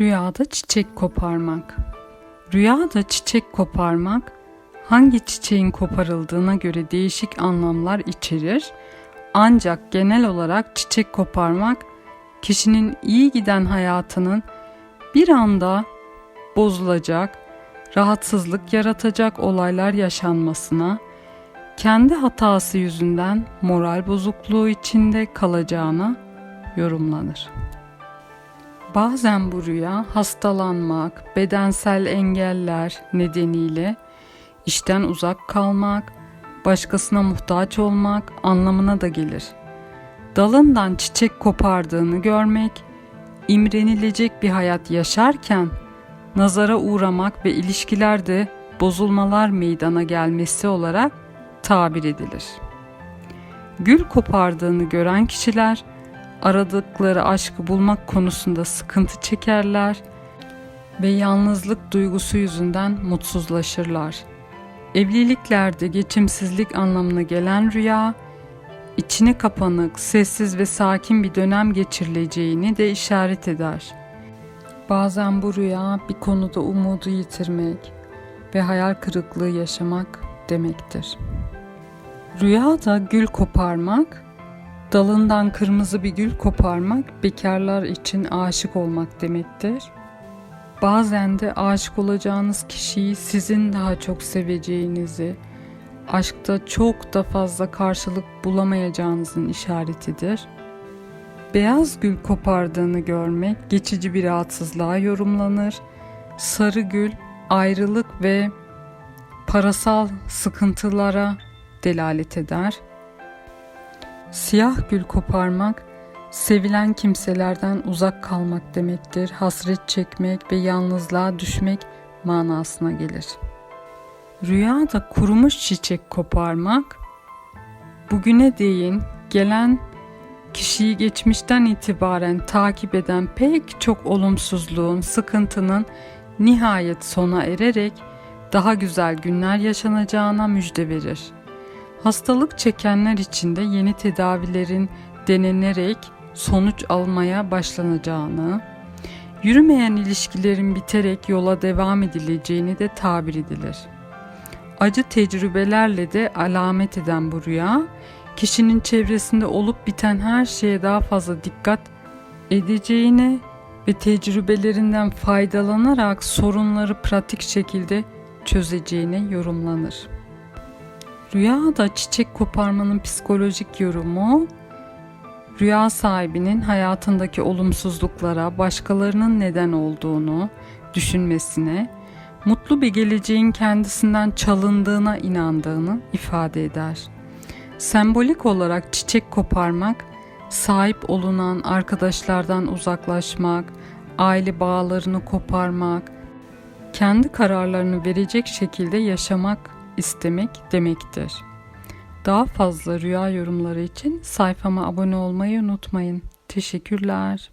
Rüyada çiçek koparmak. Rüyada çiçek koparmak hangi çiçeğin koparıldığına göre değişik anlamlar içerir. Ancak genel olarak çiçek koparmak kişinin iyi giden hayatının bir anda bozulacak, rahatsızlık yaratacak olaylar yaşanmasına, kendi hatası yüzünden moral bozukluğu içinde kalacağına yorumlanır. Bazen bu rüya hastalanmak, bedensel engeller nedeniyle işten uzak kalmak, başkasına muhtaç olmak anlamına da gelir. Dalından çiçek kopardığını görmek, imrenilecek bir hayat yaşarken nazara uğramak ve ilişkilerde bozulmalar meydana gelmesi olarak tabir edilir. Gül kopardığını gören kişiler aradıkları aşkı bulmak konusunda sıkıntı çekerler ve yalnızlık duygusu yüzünden mutsuzlaşırlar. Evliliklerde geçimsizlik anlamına gelen rüya, içine kapanık, sessiz ve sakin bir dönem geçirileceğini de işaret eder. Bazen bu rüya bir konuda umudu yitirmek ve hayal kırıklığı yaşamak demektir. Rüyada gül koparmak, dalından kırmızı bir gül koparmak bekarlar için aşık olmak demektir. Bazen de aşık olacağınız kişiyi sizin daha çok seveceğinizi, aşkta çok da fazla karşılık bulamayacağınızın işaretidir. Beyaz gül kopardığını görmek geçici bir rahatsızlığa yorumlanır. Sarı gül ayrılık ve parasal sıkıntılara delalet eder. Siyah gül koparmak sevilen kimselerden uzak kalmak demektir. Hasret çekmek ve yalnızlığa düşmek manasına gelir. Rüyada kurumuş çiçek koparmak bugüne değin gelen kişiyi geçmişten itibaren takip eden pek çok olumsuzluğun, sıkıntının nihayet sona ererek daha güzel günler yaşanacağına müjde verir. Hastalık çekenler için de yeni tedavilerin denenerek sonuç almaya başlanacağını, yürümeyen ilişkilerin biterek yola devam edileceğini de tabir edilir. Acı tecrübelerle de alamet eden bu rüya, kişinin çevresinde olup biten her şeye daha fazla dikkat edeceğine ve tecrübelerinden faydalanarak sorunları pratik şekilde çözeceğine yorumlanır. Rüyada çiçek koparmanın psikolojik yorumu, rüya sahibinin hayatındaki olumsuzluklara başkalarının neden olduğunu düşünmesine, mutlu bir geleceğin kendisinden çalındığına inandığını ifade eder. Sembolik olarak çiçek koparmak, sahip olunan arkadaşlardan uzaklaşmak, aile bağlarını koparmak, kendi kararlarını verecek şekilde yaşamak istemek demektir. Daha fazla rüya yorumları için sayfama abone olmayı unutmayın. Teşekkürler.